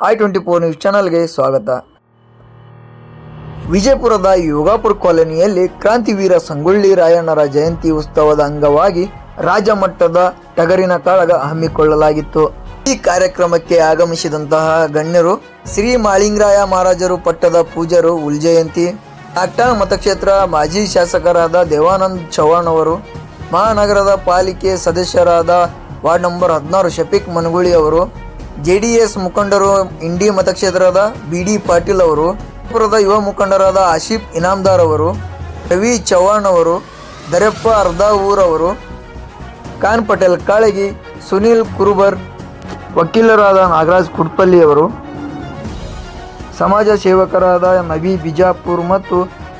I twenty four news ಚಾನಲ್ಗೆ ಸ್ವಾಗತ. ವಿಜಯಪುರದ ಯೋಗಾಪುರ ಕಾಲೋನಿಯಲ್ಲಿ ಕ್ರಾಂತಿವೀರ ಸಂಗೊಳ್ಳಿ ರಾಯಣ್ಣರ ಜಯಂತಿ ಉತ್ಸವದ ಅಂಗವಾಗಿ ರಾಜ್ಯ ಮಟ್ಟದ ಟಗರಿನ ಕಾಳಗ ಹಮ್ಮಿಕೊಳ್ಳಲಾಗಿತ್ತು. ಈ ಕಾರ್ಯಕ್ರಮಕ್ಕೆ ಆಗಮಿಸಿದಂತಹ ಗಣ್ಯರು ಶ್ರೀ ಮಾಳಿಂಗರಾಯ ಮಹಾರಾಜರು ಪಟ್ಟದ ಪೂಜರು ಉಲ್ಜಯಂತಿ ನಾಗ್ಟಾಣ ಮತಕ್ಷೇತ್ರ ಮಾಜಿ ಶಾಸಕರಾದ ದೇವಾನಂದ್ ಚೌಹಾಣ್ ಅವರು, ಮಹಾನಗರದ ಪಾಲಿಕೆ ಸದಸ್ಯರಾದ ವಾರ್ಡ್ ನಂಬರ್ ಹದಿನಾರು ಶಫೀಕ್ ಮನಗುಳಿ ಅವರು ಜೆಡಿಎಸ್ ಮುಖಂಡರು ಇಂಡಿ ಮತಕ್ಷೇತ್ರದ ಬಿ ಡಿ ಪಾಟೀಲ್ ಅವರು, ಪುರದ ಯುವ ಮುಖಂಡರಾದ ಆಶಿಫ್ ಇನಾಮ್ದಾರ್ ಅವರು, ರವಿ ಚವ್ಹಾಣ್ ಅವರು, ದರೆಪ್ಪ ಅರ್ಧಾವೂರ್ ಅವರು, ಖಾನ್ ಪಟೇಲ್ ಕಾಳಗಿ, ಸುನೀಲ್ ಕುರುಬರ್, ವಕೀಲರಾದ ನಾಗರಾಜ್ ಕುಡ್ಪಲ್ಲಿ ಅವರು, ಸಮಾಜ ಸೇವಕರಾದ ನಬಿ ಬಿಜಾಪುರ್ ಮತ್ತು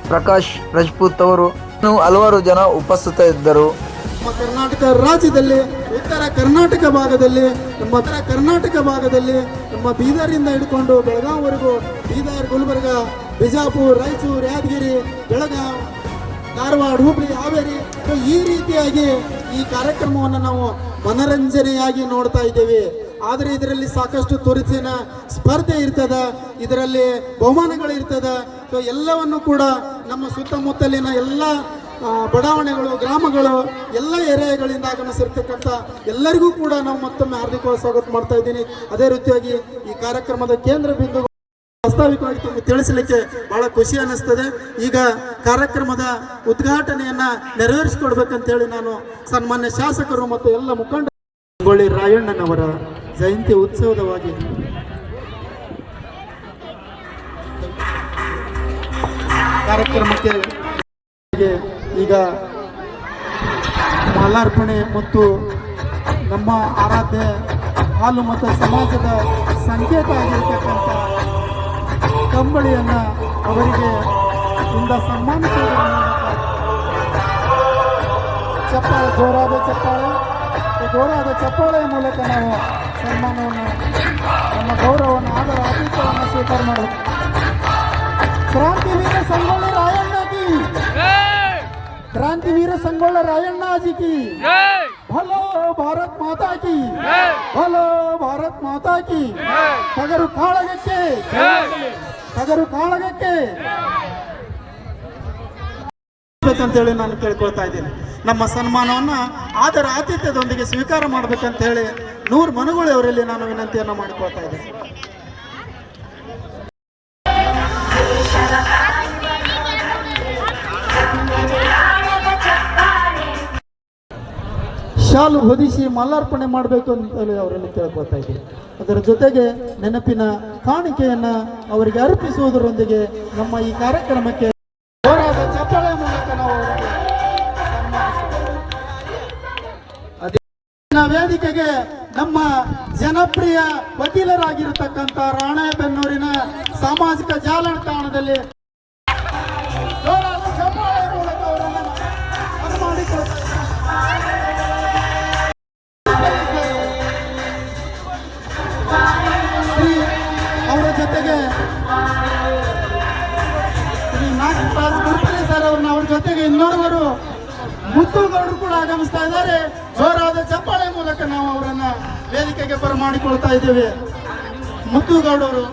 ಪ್ರಕಾಶ್ ರಜಪೂತ್ ಅವರು. ಹಲವಾರು ಜನ ಉಪಸ್ಥಿತರಿದ್ದರು. ನಮ್ಮ ಕರ್ನಾಟಕ ರಾಜ್ಯದಲ್ಲಿ, ಉತ್ತರ ಕರ್ನಾಟಕ ಭಾಗದಲ್ಲಿ, ನಮ್ಮ ಉತ್ತರ ಕರ್ನಾಟಕ ಭಾಗದಲ್ಲಿ, ನಮ್ಮ ಬೀದರಿಂದ ಹಿಡ್ಕೊಂಡು ಬೆಳಗಾಂವರೆಗೂ ಬೀದರ್, ಗುಲ್ಬರ್ಗ, ಬಿಜಾಪುರ, ರಾಯಚೂರು, ಯಾದಗಿರಿ, ಬೆಳಗಾಂ, ಧಾರವಾಡ, ಹುಬ್ಳಿ, ಹಾವೇರಿ ಈ ರೀತಿಯಾಗಿ ಈ ಕಾರ್ಯಕ್ರಮವನ್ನು ನಾವು ಮನರಂಜನೆಯಾಗಿ ನೋಡ್ತಾ ಇದ್ದೇವೆ. ಆದರೆ ಇದರಲ್ಲಿ ಸಾಕಷ್ಟು ತುರಿಸಿನ ಸ್ಪರ್ಧೆ ಇರ್ತದ, ಇದರಲ್ಲಿ ಬಹುಮಾನಗಳು ಇರ್ತದ ಸೊ ಎಲ್ಲವನ್ನು ಕೂಡ ನಮ್ಮ ಸುತ್ತಮುತ್ತಲಿನ ಎಲ್ಲ ಬಡಾವಣೆಗಳು, ಗ್ರಾಮಗಳು, ಎಲ್ಲ ಏರಿಯಾಗಳಿಂದ ಆಗಮಿಸಿರ್ತಕ್ಕಂಥ ಎಲ್ಲರಿಗೂ ಕೂಡ ನಾವು ಮತ್ತೊಮ್ಮೆ ಹಾರ್ದಿಕವಾಗಿ ಸ್ವಾಗತ ಮಾಡ್ತಾ ಇದ್ದೀನಿ. ಅದೇ ರೀತಿಯಾಗಿ ಈ ಕಾರ್ಯಕ್ರಮದ ಕೇಂದ್ರ ಬಿಂದು ವಾಸ್ತವಿಕವಾಗಿ ತಮಗೆ ತಿಳಿಸಲಿಕ್ಕೆ ಬಹಳ ಖುಷಿ ಅನ್ನಿಸ್ತದೆ. ಈಗ ಕಾರ್ಯಕ್ರಮದ ಉದ್ಘಾಟನೆಯನ್ನ ನೆರವೇರಿಸಿಕೊಡ್ಬೇಕಂತೇಳಿ ನಾನು ಸನ್ಮಾನ್ಯ ಶಾಸಕರು ಮತ್ತು ಎಲ್ಲ ಮುಖಂಡ ಸಂಗೊಳ್ಳಿ ರಾಯಣ್ಣನವರ ಜಯಂತಿ ಉತ್ಸವದವಾಗಿ ಕಾರ್ಯಕ್ರಮಕ್ಕೆ ಈಗ ಮಾಲಾರ್ಪಣೆ ಮತ್ತು ನಮ್ಮ ಆರಾಧ್ಯ ಹಾಲು ಮತ್ತು ಸಮಾಜದ ಸಂಕೇತ ಆಗಿರ್ತಕ್ಕಂಥ ಕಂಬಳಿಯನ್ನು ಅವರಿಗೆ ಇಂದ ಸನ್ಮಾನಿಸುವುದರ ಮೂಲಕ ಚಪ್ಪಾಳೆ, ಜೋರಾದ ಚಪ್ಪಾಳೆ, ಜೋರಾದ ಚಪ್ಪಾಳೆಯ ಮೂಲಕ ನಾವು ಸನ್ಮಾನವನ್ನು, ನಮ್ಮ ಗೌರವವನ್ನು, ಆದರ ಆತಿಥ್ಯವನ್ನು ಸ್ವೀಕಾರ ಮಾಡಬೇಕು ಕ್ರಾಂತಿವೀರ ಸಂಗೊಳ್ಳಿ ರಾಯಣ್ಣ क्रांतिवीर संगोल रायण्णा जी की भलो भारत माता की भलो ಭಾರತ್ ಮಾತಾ ಕಿ ಟಗರು ಕಾಳಗಕ್ಕೆ ಟಗರು ಕಾಳಗಕ್ಕೆ ಬೇಕಂತೇಳಿ ನಾನು ಕೇಳ್ಕೊಳ್ತಾ ಇದ್ದೀನಿ ನಮ್ಮ ಸನ್ಮಾನವನ್ನ ಆದರ ಆತಿಥ್ಯದೊಂದಿಗೆ ಸ್ವೀಕಾರ ಮಾಡ್ಬೇಕಂತ ಹೇಳಿ ನೂರು ಮನುಗಳು ಅವರಲ್ಲಿ ನಾನು ವಿನಂತಿಯನ್ನ ಮಾಡಿಕೊಳ್ತಾ ಇದ್ದೀನಿ ಶಾಲು ಹೊದಿಸಿ ಮಾಲಾರ್ಪಣೆ ಮಾಡಬೇಕು ಅಂತೇಳಿ ಅವರಲ್ಲಿ ಕೇಳ್ಕೊಳ್ತಾ ಇದ್ದೀವಿ ಅದರ ಜೊತೆಗೆ ನೆನಪಿನ ಕಾಣಿಕೆಯನ್ನು ಅವರಿಗೆ ಅರ್ಪಿಸುವುದರೊಂದಿಗೆ ನಮ್ಮ ಈ ಕಾರ್ಯಕ್ರಮಕ್ಕೆ ಮೂಲಕ ನಾವು ವೇದಿಕೆಗೆ ನಮ್ಮ ಜನಪ್ರಿಯ ವಕೀಲರಾಗಿರತಕ್ಕಂಥ ರಾಣೆಬೆನ್ನೂರಿನ ಸಾಮಾಜಿಕ ಜಾಲತಾಣದಲ್ಲಿ ಮುತ್ತುಗೌಡರು ಕೂಡ ಆಗಮಿಸ್ತಾ ಇದ್ದಾರೆ. ಜೋರಾದ ಚಪ್ಪಾಳೆ ಮೂಲಕ ನಾವು ಅವರನ್ನ ವೇದಿಕೆಗೆ ಬರಮಾಡಿಕೊಳ್ತಾ ಇದ್ದೇವೆ. ಮುತ್ತುಗೌಡರು,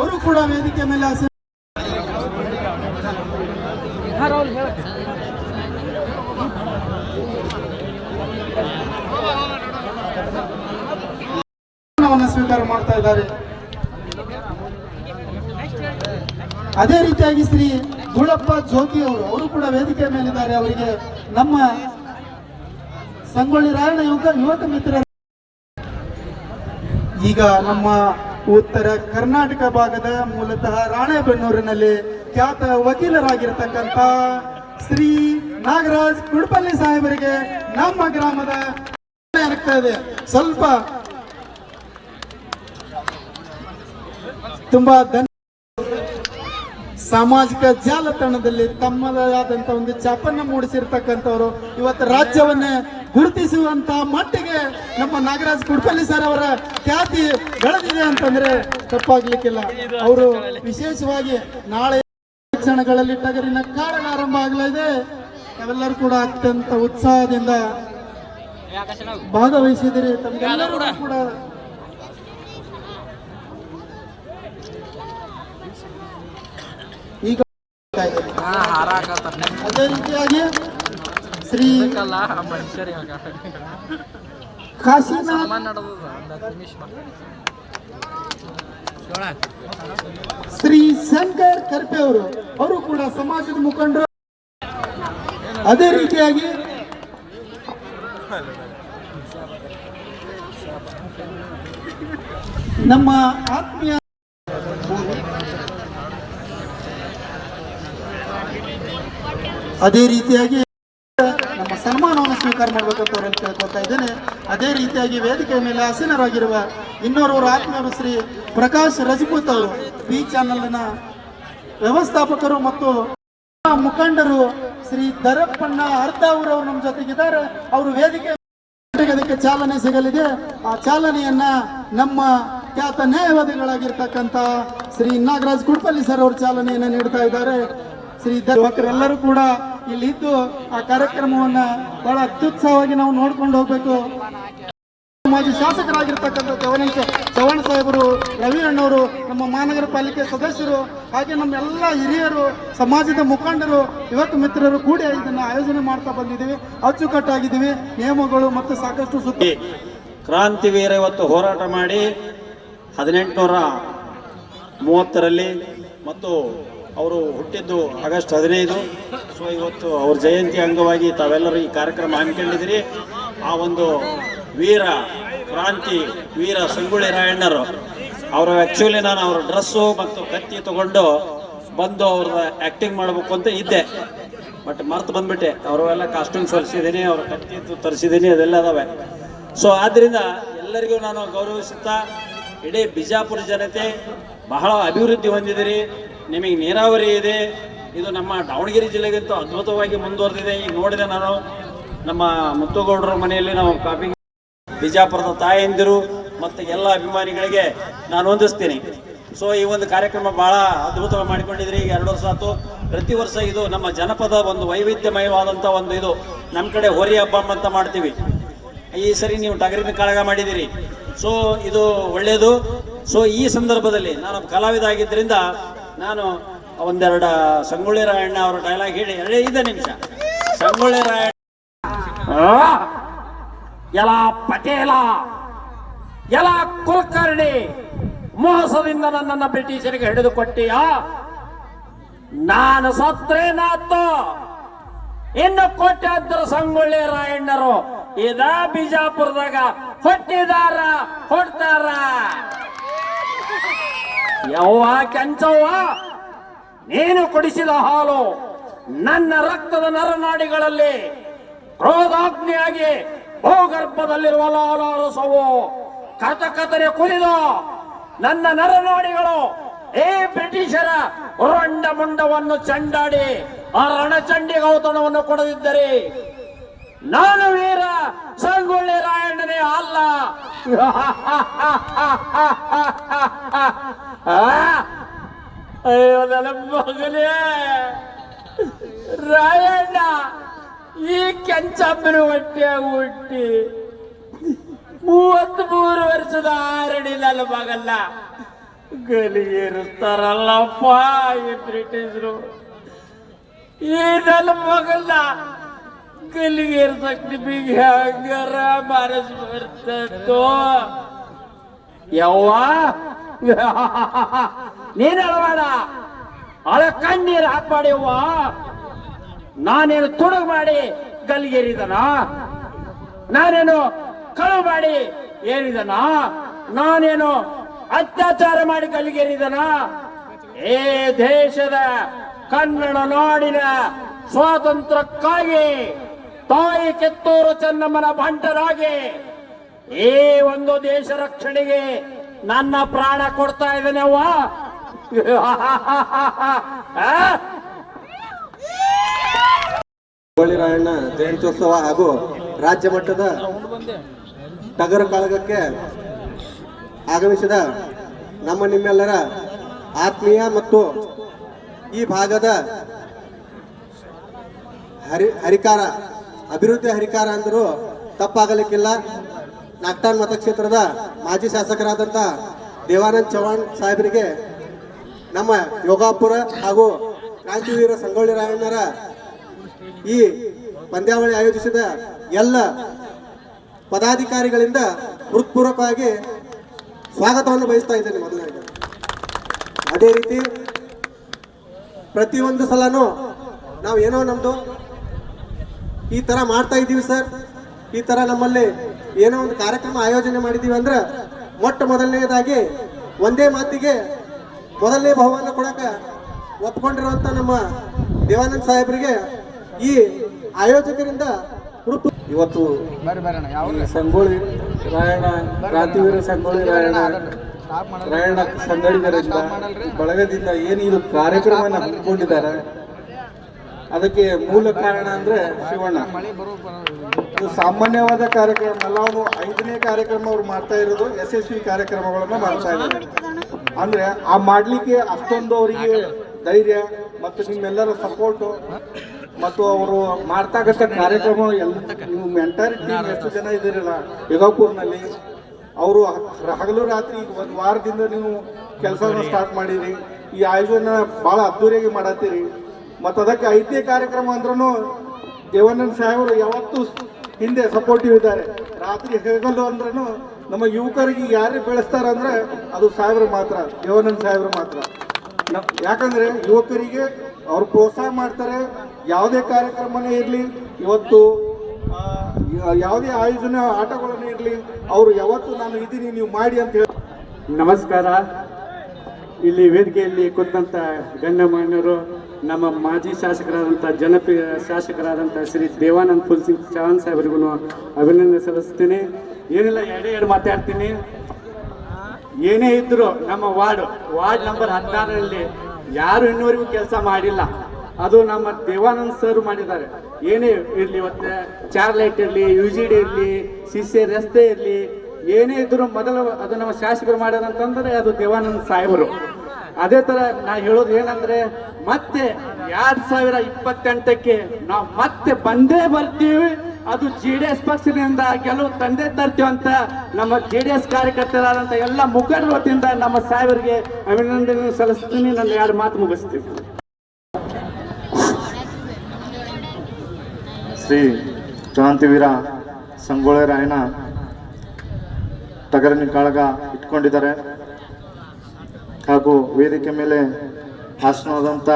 ಅವರು ಕೂಡ ವೇದಿಕೆ ಮೇಲೆ ಆಸೆ ಸ್ವೀಕಾರ ಮಾಡ್ತಾ ಇದ್ದಾರೆ. ಅದೇ ರೀತಿಯಾಗಿ ಶ್ರೀ ಗುಳಪ್ಪ ಜ್ಯೋತಿ ಅವರು ಕೂಡ ವೇದಿಕೆ ಮೇಲಿದ್ದಾರೆ ಅವರಿಗೆ ನಮ್ಮ ಸಂಗೊಳ್ಳಿ ರಾಯಣ್ಣ ಯುವಕ ಯುವಕ ಮಿತ್ರ ಈಗ ನಮ್ಮ ಉತ್ತರ ಕರ್ನಾಟಕ ಭಾಗದ ಮೂಲತಃ ರಾಣೆಬೆನ್ನೂರಿನಲ್ಲಿ ಖ್ಯಾತ ವಕೀಲರಾಗಿರ್ತಕ್ಕಂಥ ಶ್ರೀ ನಾಗರಾಜ್ ಕುಡ್ಪಲ್ಲಿ ಸಾಹೇಬರಿಗೆ ನಮ್ಮ ಗ್ರಾಮದ ಸ್ವಲ್ಪ ತುಂಬಾ ಧನ್ಯ ಸಾಮಾಜಿಕ ಜಾಲತಾಣದಲ್ಲಿ ತಮ್ಮದೇ ಆದಂತ ಒಂದು ಚಾಪನ್ನು ಮೂಡಿಸಿರ್ತಕ್ಕಂಥವ್ರು ಇವತ್ತು ರಾಜ್ಯವನ್ನೇ ಗುರುತಿಸುವಂತ ಮಟ್ಟಿಗೆ ನಮ್ಮ ನಾಗರಾಜ್ ಕುಡ್ಪಲ್ಲಿ ಸರ್ ಅವರ ಖ್ಯಾತಿ ಬೆಳೆದಿದೆ ಅಂತಂದ್ರೆ ತಪ್ಪಾಗ್ಲಿಕ್ಕಿಲ್ಲ. ಅವರು ವಿಶೇಷವಾಗಿ ನಾಳೆ ಕ್ಷಣಗಳಲ್ಲಿ ಟಗರಿನ ಕಾರಣ ಆರಂಭ ಆಗಲಿದೆ. ಅವೆಲ್ಲರೂ ಕೂಡ ಅತ್ಯಂತ ಉತ್ಸಾಹದಿಂದ ಭಾಗವಹಿಸಿದಿರಿ ತಮಗೆಲ್ಲರೂ ಕೂಡ ಅದೇ ರೀತಿಯಾಗಿ ಶ್ರೀ ಕಾಶಿನಾಥ್ ಶ್ರೀ ಶಂಕರ್ ಕರ್ಪೆ ಅವರು ಅವರು ಕೂಡ ಸಮಾಜದ ಮುಖಂಡರು. ಅದೇ ರೀತಿಯಾಗಿ ನಮ್ಮ ಆತ್ಮೀಯ ಅದೇ ರೀತಿಯಾಗಿ ನಮ್ಮ ಸನ್ಮಾನವನ್ನು ಸ್ವೀಕಾರ ಮಾಡಬೇಕಂತ ಅಂತ ಕೇಳ್ಕೊತಾ ಇದ್ದೇನೆ. ಅದೇ ರೀತಿಯಾಗಿ ವೇದಿಕೆಯ ಮೇಲೆ ಆಸೀನರಾಗಿರುವ ಇನ್ನೋರ್ವರು ಆತ್ಮೀಯರು ಶ್ರೀ ಪ್ರಕಾಶ್ ರಜಪೂತ್ ಅವರು ಬಿ ಚಾನೆಲ್ನ ವ್ಯವಸ್ಥಾಪಕರು ಮತ್ತು ಮುಖಂಡರು ಶ್ರೀ ದರಪ್ಪಣ್ಣ ಅರ್ಧಾವೂರ್ ಅವರು ನಮ್ಮ ಜೊತೆಗಿದ್ದಾರೆ. ಅವರು ವೇದಿಕೆ ಅದಕ್ಕೆ ಚಾಲನೆ ಸಿಗಲಿದೆ. ಆ ಚಾಲನೆಯನ್ನ ನಮ್ಮ ಖ್ಯಾತ ನ್ಯಾಯವಾದಿಗಳಾಗಿರ್ತಕ್ಕಂಥ ಶ್ರೀ ನಾಗರಾಜ್ ಕುಡ್ಪಲ್ಲಿ ಸರ್ ಅವರು ಚಾಲನೆಯನ್ನು ನೀಡ್ತಾ ಇದ್ದಾರೆ. ಶ್ರೀ ಯುವಕರೆಲ್ಲರೂ ಕೂಡ ಇಲ್ಲಿ ಇದ್ದು ಆ ಕಾರ್ಯಕ್ರಮವನ್ನ ಬಹಳ ಅತ್ಯುತ್ಸಾಹವಾಗಿ ನಾವು ನೋಡ್ಕೊಂಡು ಹೋಗ್ಬೇಕು. ಮಾಜಿ ಶಾಸಕರಾಗಿರ್ತಕ್ಕಂಥ ಚವಣ ಚವಣ ಸಾಹೇಬರು, ರವಿ ಅಣ್ಣವರು, ನಮ್ಮ ಮಹಾನಗರ ಪಾಲಿಕೆ ಸದಸ್ಯರು, ಹಾಗೆ ನಮ್ಮೆಲ್ಲ ಹಿರಿಯರು, ಸಮಾಜದ ಮುಖಂಡರು, ಯುವಕ ಮಿತ್ರರು ಕೂಡಿ ಇದನ್ನ ಆಯೋಜನೆ ಮಾಡ್ತಾ ಬಂದಿದ್ದೀವಿ. ಅಚ್ಚುಕಟ್ಟಾಗಿದ್ದೀವಿ. ನಿಯಮಗಳು ಮತ್ತು ಸಾಕಷ್ಟು ಸುದ್ದಿ. ಕ್ರಾಂತಿವೀರ ಇವತ್ತು ಹೋರಾಟ ಮಾಡಿ ಹದಿನೆಂಟುನೂರ ಮೂವತ್ತರಲ್ಲಿ ಮತ್ತು ಅವರು ಹುಟ್ಟಿದ್ದು ಆಗಸ್ಟ್ ಹದಿನೈದು. ಸೊ ಇವತ್ತು ಅವ್ರ ಜಯಂತಿ ಅಂಗವಾಗಿ ತಾವೆಲ್ಲರೂ ಈ ಕಾರ್ಯಕ್ರಮ ಹಮ್ಮಿಕೊಂಡಿದ್ದೀರಿ. ಆ ಒಂದು ವೀರ ಕ್ರಾಂತಿ ವೀರ ಸಂಗೊಳ್ಳಿ ರಾಯಣ್ಣರು ಅವರು ಆ್ಯಕ್ಚುಲಿ ನಾನು ಅವ್ರ ಡ್ರೆಸ್ಸು ಮತ್ತು ಕತ್ತಿ ತಗೊಂಡು ಬಂದು ಅವ್ರ ಆ್ಯಕ್ಟಿಂಗ್ ಮಾಡಬೇಕು ಅಂತ ಇದ್ದೆ. ಬಟ್ ಮರ್ತು ಬಂದ್ಬಿಟ್ಟೆ. ಅವರೆಲ್ಲ ಕಾಸ್ಟ್ಯೂಮ್ಸ್ ಹೊಲಿಸಿದ್ದೀನಿ, ಅವ್ರ ಕತ್ತಿ ತರಿಸಿದ್ದೀನಿ, ಅದೆಲ್ಲ ಅದಾವೆ. ಸೊ ಆದ್ದರಿಂದ ಎಲ್ಲರಿಗೂ ನಾನು ಗೌರವಿಸುತ್ತಾ, ಇಡೀ ಬಿಜಾಪುರ ಜನತೆ ಬಹಳ ಅಭಿವೃದ್ಧಿ ಹೊಂದಿದಿರಿ ನಿಮಗೆ ನೀರಾವರಿ ಇದೆ. ಇದು ನಮ್ಮ ದಾವಣಗೆರೆ ಜಿಲ್ಲೆಗಿಂತ ಅದ್ಭುತವಾಗಿ ಮುಂದುವರೆದಿದೆ. ಈಗ ನೋಡಿದೆ ನಾನು, ನಮ್ಮ ಮುತ್ತುಗೌಡರ ಮನೆಯಲ್ಲಿ ನಾವು ಕಾಫಿ ಬಿಜಾಪುರದ ತಾಯಂದಿರು ಮತ್ತು ಎಲ್ಲ ಅಭಿಮಾನಿಗಳಿಗೆ ನಾನು ಹೊಂದಿಸ್ತೀನಿ ಸೊ ಈ ಒಂದು ಕಾರ್ಯಕ್ರಮ ಭಾಳ ಅದ್ಭುತವಾಗಿ ಮಾಡಿಕೊಂಡಿದ್ರಿ ಈಗ ಎರಡು ವರ್ಷ ಆಯ್ತು. ಪ್ರತಿ ವರ್ಷ ಇದು ನಮ್ಮ ಜನಪದ ಒಂದು ವೈವಿಧ್ಯಮಯವಾದಂಥ ಒಂದು ಇದು ನಮ್ಮ ಕಡೆ ಹೋರಿ ಹಬ್ಬ ಅಂತ ಮಾಡ್ತೀವಿ. ಈ ಸರಿ ನೀವು ಟಗರಿನ ಕಾಳಗ ಮಾಡಿದ್ದೀರಿ. ಸೊ ಇದು ಒಳ್ಳೆಯದು ಸೊ ಈ ಸಂದರ್ಭದಲ್ಲಿ ನಾನು ಕಲಾವಿದ ಆಗಿದ್ದರಿಂದ ನಾನು ಒಂದೆರಡು ಸಂಗೊಳ್ಳಿ ರಾಯಣ್ಣ ಅವರ ಡೈಲಾಗ್ ಹೇಳಿ ಐದು ನಿಮಿಷ. ಸಂಗೊಳ್ಳಿ ರಾಯಣ್ಣ. ಎಲ ಪಟೇಲ ಎಲ ಕುಲಕರ್ಣಿ ಮೋಸದಿಂದ ನನ್ನನ್ನು ಬ್ರಿಟಿಷರಿಗೆ ಹಿಡಿದು ಕೊಟ್ಟಿಯ ನಾನು ಸತ್ರೆ ನಾತು ಇನ್ನು ಕೋಟ್ಯಾಂತರ ಸಂಗೊಳ್ಳಿ ರಾಯಣ್ಣರು ಇದ ಬಿಜಾಪುರದಾಗ ಹೊಟ್ಟಿದಾರ ಹೊಡ್ತಾರ ಯವ್ವ ಕೆಂಚವ್ವ? ನೀನು ಕುಡಿಸಿದ ಹಾಲು ನನ್ನ ರಕ್ತದ ನರನಾಡಿಗಳಲ್ಲಿ ಕ್ರೋಧಾಗ್ನಿಯಾಗಿ ಭೂಗರ್ಭದಲ್ಲಿರುವ ಲಾಲಾರಸವು ಕಥಕಥನೆ ಕುರಿದು ನನ್ನ ನರನಾಡಿಗಳು ಏ ಬ್ರಿಟಿಷರ ರಂಡ ಮುಂಡವನ್ನು ಚಂಡಾಡಿ ಆ ರಣಚಂಡಿ ಗೌತಣವನ್ನು ಕೊಡದಿದ್ದರೆ ನಾನು ವೀರ ಸಂಗೊಳ್ಳಿ ರಾಯಣ್ಣನೇ ಅಲ್ಲ ಆ? ಅಯ್ಯೋ ನನ್ನ ಮಗನೇ ರಾಯಣ್ಣ, ಈ ಕೆಂಚಪ್ಪನ ಹೊಟ್ಟೆ ಹುಟ್ಟಿ. ಮೂವತ್ತ್ ಮೂರು ವರ್ಷದ ಆರಡಿ ನನ್ನ ಮಗಲ್ಲ. ಗಲಿಗೇರುತ್ತಾರಲ್ಲಪ್ಪ ಈ ಬ್ರಿಟಿಷರು. ಈ ನನ್ನ ಮಗಲ್ಲ. ಗಲಿಗೇರ್ಸಕ್ ನಿಮಗೆ ಹಂಗಾರ ಮನಸ್ ಬರ್ತದೋ ಯವ್ವ. ನೀನ್ ಅಳವಾಡ. ಅಳ ಕಣ್ಣೀರು ಹಾಕ್ಬಾಡಿಯವ್ವ ನಾನೇನು ತುಡುಗು ಮಾಡಿ ಗಲ್ಗೇರಿದನ ನಾನೇನು ಕಳು ಮಾಡಿ ಏರಿದನ? ನಾನೇನು ಅತ್ಯಾಚಾರ ಮಾಡಿ ಗಲ್ಗೇರಿದನ ಏ ದೇಶದ ಕನ್ನಡ ನಾಡಿನ ಸ್ವಾತಂತ್ರ್ಯಕ್ಕಾಗಿ ತಾಯಿ ಕೆತ್ತೂರು ಚೆನ್ನಮ್ಮನ ಭಂಟರಾಗಿ ಈ ಒಂದು ದೇಶ ರಕ್ಷಣೆಗೆ ನನ್ನ ಪ್ರಾಣ ಕೊಡ್ತಾ ಇದ್ದೇನೆ ಅವ್ವ ಸಂಗೊಳ್ಳಿ ರಾಯಣ್ಣ ಜಯಂತ್ಯೋತ್ಸವ ಹಾಗೂ ರಾಜ್ಯ ಮಟ್ಟದ ಟಗರು ಕಾಳಗಕ್ಕೆ ಆಗಮಿಸಿದ ನಮ್ಮ ನಿಮ್ಮೆಲ್ಲರ ಆತ್ಮೀಯ ಮತ್ತು ಈ ಭಾಗದ ಹರಿ ಹರಿಕಾರ, ಅಭಿವೃದ್ಧಿ ಹರಿಕಾರ ಅಂದರೂ ತಪ್ಪಾಗಲಿಕ್ಕಿಲ್ಲ. ನಾಗ್ಟಾನ್ ಮತಕ್ಷೇತ್ರದ ಮಾಜಿ ಶಾಸಕರಾದಂಥ ದೇವಾನಂದ್ ಚೌಹಾಣ್ ಸಾಹೇಬರಿಗೆ ನಮ್ಮ ಯೋಗಾಪುರ ಹಾಗೂ ಕ್ರಾಂತಿವೀರ ಸಂಗೊಳ್ಳಿ ರಾಯಣ್ಣರ ಈ ಪಂದ್ಯಾವಳಿ ಆಯೋಜಿಸಿದ ಎಲ್ಲ ಪದಾಧಿಕಾರಿಗಳಿಂದ ಹೃತ್ಪೂರ್ವಕವಾಗಿ ಸ್ವಾಗತವನ್ನು ಬಯಸ್ತಾ ಇದ್ದೇನೆ ಮೊದಲಾಗಿ. ಅದೇ ರೀತಿ ಪ್ರತಿಯೊಂದು ಸಲನೂ ನಾವು ಏನೋ ನಮ್ಮದು ಈ ಥರ ಮಾಡ್ತಾ ಇದ್ದೀವಿ ಸರ್. ಈ ಥರ ನಮ್ಮಲ್ಲಿ ಏನೋ ಒಂದು ಕಾರ್ಯಕ್ರಮ ಆಯೋಜನೆ ಮಾಡಿದ್ದೀವಿ ಅಂದ್ರೆ ಮೊಟ್ಟ ಮೊದಲನೇದಾಗಿ ಒಂದೇ ಮಾತಿಗೆ ಮೊದಲನೇ ಬಹುಮಾನ ಕೊಡಕ ಒಪ್ಕೊಂಡಿರುವಂಥ ನಮ್ಮ ದೇವಾನಂದ್ ಸಾಹೇಬರಿಗೆ ಈ ಆಯೋಜಕರಿಂದ ಇವತ್ತು ಸಂಗೊಳ್ಳಿ ರಾಯಣ್ಣ ಕ್ರಾಂತಿವೀರ ಸಂಗೊಳ್ಳಿ ರಾಯಣ್ಣ. ರಾಯಣ್ಣ ಸಂಗಡಿಗರಿಂದ ಬಳಗದಿಂದ ಏನು ಇದು ಕಾರ್ಯಕ್ರಮವನ್ನು ಹಮ್ಮಿಕೊಂಡಿದ್ದಾರೆ? ಅದಕ್ಕೆ ಮೂಲ ಕಾರಣ ಅಂದ್ರೆ ಶಿವಣ್ಣ. ಇದು ಸಾಮಾನ್ಯವಾದ ಕಾರ್ಯಕ್ರಮ ಅಲ್ಲ ಅವನು ಐದನೇ ಕಾರ್ಯಕ್ರಮ ಅವ್ರು ಮಾಡ್ತಾ ಇರೋದು ಯಶಸ್ವಿ ಕಾರ್ಯಕ್ರಮಗಳನ್ನ ಮಾಡ್ತಾ ಇದ್ದಾರೆ. ಅಂದ್ರೆ ಆ ಮಾಡ್ಲಿಕ್ಕೆ ಅಷ್ಟೊಂದು ಅವರಿಗೆ ಧೈರ್ಯ ಮತ್ತು ನಿಮ್ಮೆಲ್ಲರ ಸಪೋರ್ಟು ಮತ್ತು ಅವರು ಮಾಡ್ತಾಗತ್ತ ಕಾರ್ಯಕ್ರಮ ಎಲ್ಲ ನೀವು ಮೆಂಟರ್ ಟೀಮ್ ಎಷ್ಟು ಜನ ಇದ್ದೀರಲ್ಲ ಯೋಗಾಪುರ್ನಲ್ಲಿ ಅವರು ಹಗಲು ರಾತ್ರಿ ಒಂದು ವಾರದಿಂದ ನೀವು ಕೆಲಸವನ್ನು ಸ್ಟಾರ್ಟ್ ಮಾಡಿರಿ, ಈ ಆಯೋಜನ ಭಾಳ ಅದ್ದೂರಿಯಾಗಿ ಮಾಡತ್ತೀರಿ, ಮತ್ತು ಅದಕ್ಕೆ ಐತಿ ಕಾರ್ಯಕ್ರಮ ಅಂದ್ರೂ ದೇವಾನಂದ ಸಾಹೇಬರು ಯಾವತ್ತೂ ಹಿಂದೆ ಸಪೋರ್ಟಿವ್ ಇದ್ದಾರೆ. ರಾತ್ರಿ ಹಗಲು ಅಂದ್ರೂ ನಮ್ಮ ಯುವಕರಿಗೆ ಯಾರು ಬೆಳೆಸ್ತಾರ ಅಂದ್ರೆ ಅದು ಸಾಹೇಬ್ರು ಮಾತ್ರ ದೇವಾನಂದ ಸಾಹೇಬ್ರು ಮಾತ್ರ. ಯಾಕಂದ್ರೆ ಯುವಕರಿಗೆ ಅವ್ರು ಪ್ರೋತ್ಸಾಹ ಮಾಡ್ತಾರೆ, ಯಾವುದೇ ಕಾರ್ಯಕ್ರಮನೇ ಇರಲಿ, ಇವತ್ತು ಯಾವುದೇ ಆಯೋಜನೆ, ಆಟಗಳನ್ನು ಇರಲಿ, ಅವರು ಯಾವತ್ತು ನಾನು ಇದ್ದೀನಿ ನೀವು ಮಾಡಿ ಅಂತ ಹೇಳಿ. ನಮಸ್ಕಾರ. ಇಲ್ಲಿ ವೇದಿಕೆಯಲ್ಲಿ ಕುಂತ ಗಣ್ಯಮಾನ್ಯರು ನಮ್ಮ ಮಾಜಿ ಶಾಸಕರಾದಂಥ ಜನಪ್ರಿಯ ಶಾಸಕರಾದಂಥ ಶ್ರೀ ದೇವಾನಂದ್ ಫುಲ್ ಸಿಂಗ್ ಚೌಹಾಣ್ ಸಾಹೇಬರಿಗೂ ಅಭಿನಂದನೆ ಸಲ್ಲಿಸ್ತೀನಿ. ಏನಿಲ್ಲ, ಎರಡು ಎರಡು ಮಾತಾಡ್ತೀನಿ. ಏನೇ ಇದ್ರು ನಮ್ಮ ವಾರ್ಡ್ ವಾರ್ಡ್ ನಂಬರ್ ಹದಿನಾರರಲ್ಲಿ ಯಾರು ಇನ್ನೂವರೆಗೂ ಕೆಲಸ ಮಾಡಿಲ್ಲ. ಅದು ನಮ್ಮ ದೇವಾನಂದ್ ಸರ್ ಮಾಡಿದ್ದಾರೆ. ಏನೇ ಇರಲಿ ಇವತ್ತು, ಚಾರ್ಲೈಟ್ ಇರಲಿ ಯು ಜಿ ಡಿ ಇರಲಿ, ಸಿಸಿ ರಸ್ತೆ ಇರಲಿ, ಏನೇ ಇದ್ರು ಮೊದಲು ಅದು ನಮ್ಮ ಶಾಸಕರು ಮಾಡ್ಯಾರಂತಂದ್ರೆ ಅದು ದೇವಾನಂದ್ ಸಾಹೇಬರು. ಅದೇ ತರ ನಾ ಹೇಳೋದು ಏನಂದ್ರೆ ಮತ್ತೆ ಎರಡ್ ಸಾವಿರ ಇಪ್ಪತ್ತೆಂಟಕ್ಕೆ ನಾವು ಮತ್ತೆ ಬಂದೇ ಬರ್ತೀವಿ. ಅದು ಜಿ ಡಿ ಎಸ್ ಪಕ್ಷದಿಂದ ಗೆಲುವು ತಂದೆ ತರ್ತೀವಿ ಅಂತ ನಮ್ಮ ಜೆ ಡಿ ಎಸ್ ಕಾರ್ಯಕರ್ತರಾದಂಥ ಎಲ್ಲ ಮುಖಂಡರ ವತಿಯಿಂದ ನಮ್ಮ ಸಾಹೇಬರಿಗೆ ಅಭಿನಂದನೆ ಸಲ್ಲಿಸ್ತೀನಿ. ನನ್ನ ಎರಡು ಮಾತು ಮುಗಿಸ್ತೀನಿ. ಶ್ರೀ ಕ್ರಾಂತಿವೀರ ಸಂಗೊಳ್ಳಿ ರಾಯಣ್ಣ ಟಗರಿನ ಕಾಳಗ ಇಟ್ಕೊಂಡಿದ್ದಾರೆ. ಹಾಗೂ ವೇದಿಕೆ ಮೇಲೆ ಆಸನವಾದಂಥ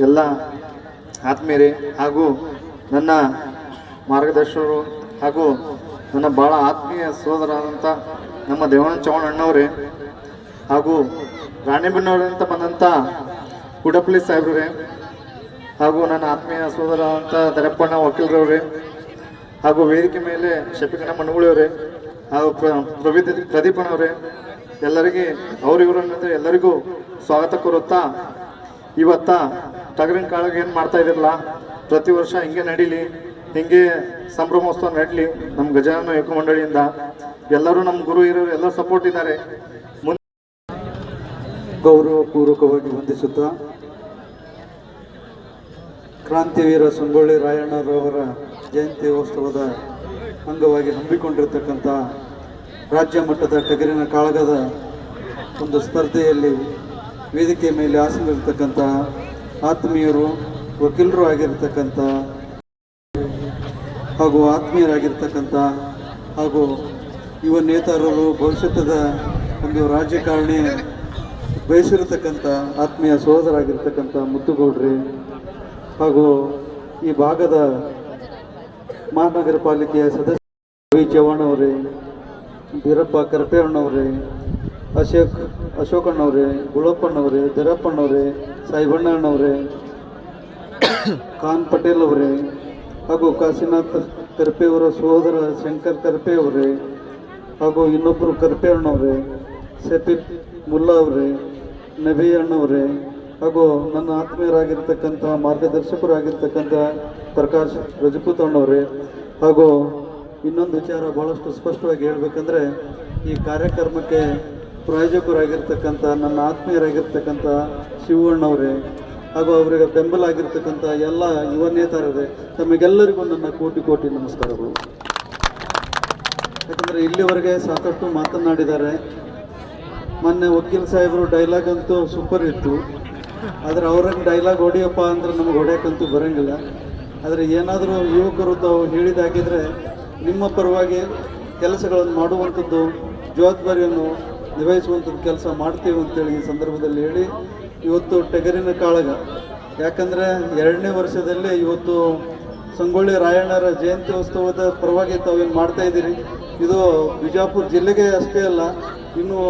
ಎಲ್ಲ ಆತ್ಮೀಯರೇ ಹಾಗೂ ನನ್ನ ಮಾರ್ಗದರ್ಶಕರು ಹಾಗೂ ನನ್ನ ಭಾಳ ಆತ್ಮೀಯ ಸೋದರಾದಂಥ ನಮ್ಮ ದೇವಾನಂದ ಚೌಹಾಣ್ ಅಣ್ಣವರೇ ಹಾಗೂ ರಾಣಿಬೆನ್ನವರಿಂದ ಬಂದಂಥ ಕುಡಪಳ್ಳಿ ಸಾಹೇಬ್ರೇ ಹಾಗೂ ನನ್ನ ಆತ್ಮೀಯ ಸೋದರ ಅಂತ ದರಪ್ಪಣ್ಣ ವಕೀಲರವ್ರೆ ಹಾಗೂ ವೇದಿಕೆ ಮೇಲೆ ಶಫಿಕಣ್ಣ ಮಣ್ಣುಗುಳಿಯವರೇ ಹಾಗೂ ಪ್ರ ಪ್ರದೀಪಣ್ಣವರೇ ಎಲ್ಲರಿಗೆ ಅವ್ರಿವರು ಅನ್ನೋದು ಎಲ್ಲರಿಗೂ ಸ್ವಾಗತ ಕೋರುತ್ತಾ, ಇವತ್ತ ಟಗರಿನ ಕಾಳಗ ಏನು ಮಾಡ್ತಾ ಇದಿರಲ್ಲ, ಪ್ರತಿ ವರ್ಷ ಹಿಂಗೆ ನಡೀಲಿ, ಹಿಂಗೆ ಸಂಭ್ರಮೋತ್ಸವ ನಡೀಲಿ ನಮ್ಮ ಗಜಾನನ ಯುವಕ ಮಂಡಳಿಯಿಂದ ಎಲ್ಲರೂ ನಮ್ಮ ಗುರು ಇರೋರು ಎಲ್ಲರೂ ಸಪೋರ್ಟ್ ಇದ್ದಾರೆ. ಮುಂದೆ ಗೌರವಪೂರ್ವಕವಾಗಿ ವಂದಿಸುತ್ತಾ ಕ್ರಾಂತಿವೀರ ಸಂಗೊಳ್ಳಿ ರಾಯಣ್ಣರವರ ಜಯಂತಿ ಉತ್ಸವದ ಅಂಗವಾಗಿ ಹಮ್ಮಿಕೊಂಡಿರ್ತಕ್ಕಂಥ ರಾಜ್ಯ ಮಟ್ಟದ ಟಗರಿನ ಕಾಳಗದ ಒಂದು ಸ್ಪರ್ಧೆಯಲ್ಲಿ ವೇದಿಕೆ ಮೇಲೆ ಆಸನಿರ್ತಕ್ಕಂಥ ಆತ್ಮೀಯರು, ವಕೀಲರು ಆಗಿರ್ತಕ್ಕಂಥ ಹಾಗೂ ಆತ್ಮೀಯರಾಗಿರ್ತಕ್ಕಂಥ ಹಾಗೂ ಯುವ ನೇತಾರರು, ಭವಿಷ್ಯದ ಒಂದು ರಾಜಕಾರಣಿ, ಬಯಸಿರತಕ್ಕಂಥ ಆತ್ಮೀಯ ಸಹೋದರಾಗಿರ್ತಕ್ಕಂಥ ಮುತ್ತುಗೌಡ್ರಿ ಹಾಗೂ ಈ ಭಾಗದ ಮಹಾನಗರ ಪಾಲಿಕೆಯ ಸದಸ್ಯ ರವಿ ಚವ್ಹಾಣ್ ಅವರೇ ಬೀರಪ್ಪ ಕರಪೇಣ್ಣವ್ರೆ ಅಶೋಕ್, ಅಶೋಕಣ್ಣವರೇ, ಗುಳಪ್ಪಣ್ಣವ್ರೆ, ದರಪ್ಪಣ್ಣವರೇ, ಸಾಯಿಬಣ್ಣಣ್ಣವರೇ, ಖಾನ್ ಪಟೇಲ್ ಅವರೇ, ಹಾಗೂ ಕಾಶಿನಾಥ್ ಕರ್ಪೆ ಅವರ ಸಹೋದರ ಶಂಕರ್ ಕರ್ಪೆ ಅವರೇ, ಹಾಗೂ ಇನ್ನೊಬ್ಬರು ಕರ್ಪೆ ಅಣ್ಣವ್ರೆ ಸಫೀಕ್ ಮುಲ್ಲಾ ಅವರೇ ನಬಿ ಅಣ್ಣವ್ರೆ ಹಾಗೂ ನನ್ನ ಆತ್ಮೀಯರಾಗಿರ್ತಕ್ಕಂಥ ಮಾರ್ಗದರ್ಶಕರಾಗಿರ್ತಕ್ಕಂಥ ಪ್ರಕಾಶ್ ರಜಪೂತ್ ಅಣ್ಣವ್ರೆ ಹಾಗೂ ಇನ್ನೊಂದು ವಿಚಾರ ಭಾಳಷ್ಟು ಸ್ಪಷ್ಟವಾಗಿ ಹೇಳಬೇಕಂದ್ರೆ, ಈ ಕಾರ್ಯಕ್ರಮಕ್ಕೆ ಪ್ರಾಯೋಜಕರಾಗಿರ್ತಕ್ಕಂಥ, ನನ್ನ ಆತ್ಮೀಯರಾಗಿರ್ತಕ್ಕಂಥ ಶಿವಣ್ಣವರೇ, ಹಾಗೂ ಅವರಿಗೆ ಬೆಂಬಲ ಆಗಿರ್ತಕ್ಕಂಥ ಎಲ್ಲ ಯುವ ನೇತಾರರೇ, ತಮಗೆಲ್ಲರಿಗೂ ನನ್ನ ಕೋಟಿ ಕೋಟಿ ನಮಸ್ಕಾರಗಳು. ಯಾಕಂದರೆ ಇಲ್ಲಿವರೆಗೆ ಸಾಕಷ್ಟು ಮಾತನಾಡಿದ್ದಾರೆ. ಮೊನ್ನೆ ವಕೀಲ್ ಸಾಹೇಬರು ಡೈಲಾಗ್ ಅಂತೂ ಸೂಪರ್ ಇತ್ತು. ಆದರೆ ಅವ್ರಂಗೆ ಡೈಲಾಗ್ ಹೊಡಿಯಪ್ಪ ಅಂದ್ರೆ ನಮ್ಗೆ ಹೊಡೆಯಕ್ಕಂತೂ ಬರೋಂಗಿಲ್ಲ. ಆದರೆ ಏನಾದರೂ ಯುವಕರು ತಾವು ಹೇಳಿದಾಗಿದ್ರೆ ನಿಮ್ಮ ಪರವಾಗಿ ಕೆಲಸಗಳನ್ನು ಮಾಡುವಂಥದ್ದು ಜವಾಬ್ದಾರಿಯನ್ನು ನಿಭಾಯಿಸುವಂಥದ್ದು ಕೆಲಸ ಮಾಡ್ತೀವಿ ಅಂತೇಳಿ ಈ ಸಂದರ್ಭದಲ್ಲಿ ಹೇಳಿ, ಇವತ್ತು ಟಗರಿನ ಕಾಳಗ. ಯಾಕಂದರೆ ಎರಡನೇ ವರ್ಷದಲ್ಲಿ ಇವತ್ತು ಸಂಗೊಳ್ಳಿ ರಾಯಣ್ಣರ ಜಯಂತಿ ಉತ್ಸವದ ಪರವಾಗಿ ತಾವೇನು ಮಾಡ್ತಾ ಇದ್ದೀರಿ? ಇದು ಬಿಜಾಪುರ ಜಿಲ್ಲೆಗೆ ಅಷ್ಟೇ ಅಲ್ಲ, ಇನ್ನು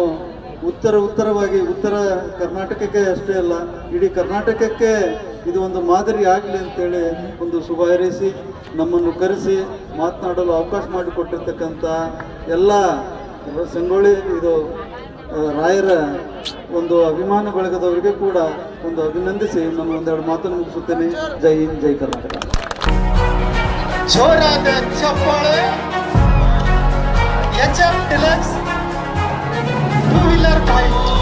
ಉತ್ತರ ಉತ್ತರವಾಗಿ ಉತ್ತರ ಕರ್ನಾಟಕಕ್ಕೆ ಅಷ್ಟೇ ಅಲ್ಲ, ಇಡೀ ಕರ್ನಾಟಕಕ್ಕೆ ಇದು ಒಂದು ಮಾದರಿ ಆಗಲಿ ಅಂತೇಳಿ ಒಂದು ಶುಭ ಹಾರೈಸಿ, ನಮ್ಮನ್ನು ಕರೆಸಿ ಮಾತನಾಡಲು ಅವಕಾಶ ಮಾಡಿಕೊಟ್ಟಿರ್ತಕ್ಕಂಥ ಎಲ್ಲ ಸಂಗೊಳ್ಳಿ, ಇದು ರಾಯರ ಒಂದು ಅಭಿಮಾನ ಬಳಗದವರಿಗೆ ಕೂಡ ಒಂದು ಅಭಿನಂದಿಸಿ ನಾನು ಒಂದೆರಡು ಮಾತನ್ನು ಮುಗಿಸುತ್ತೇನೆ. ಜೈ ಹಿಂದ್, ಜೈ ಕರ್ನಾಟಕ. ಜೋರಾದ ಚಪ್ಪಾಳೆ কুমিল্লার বাইক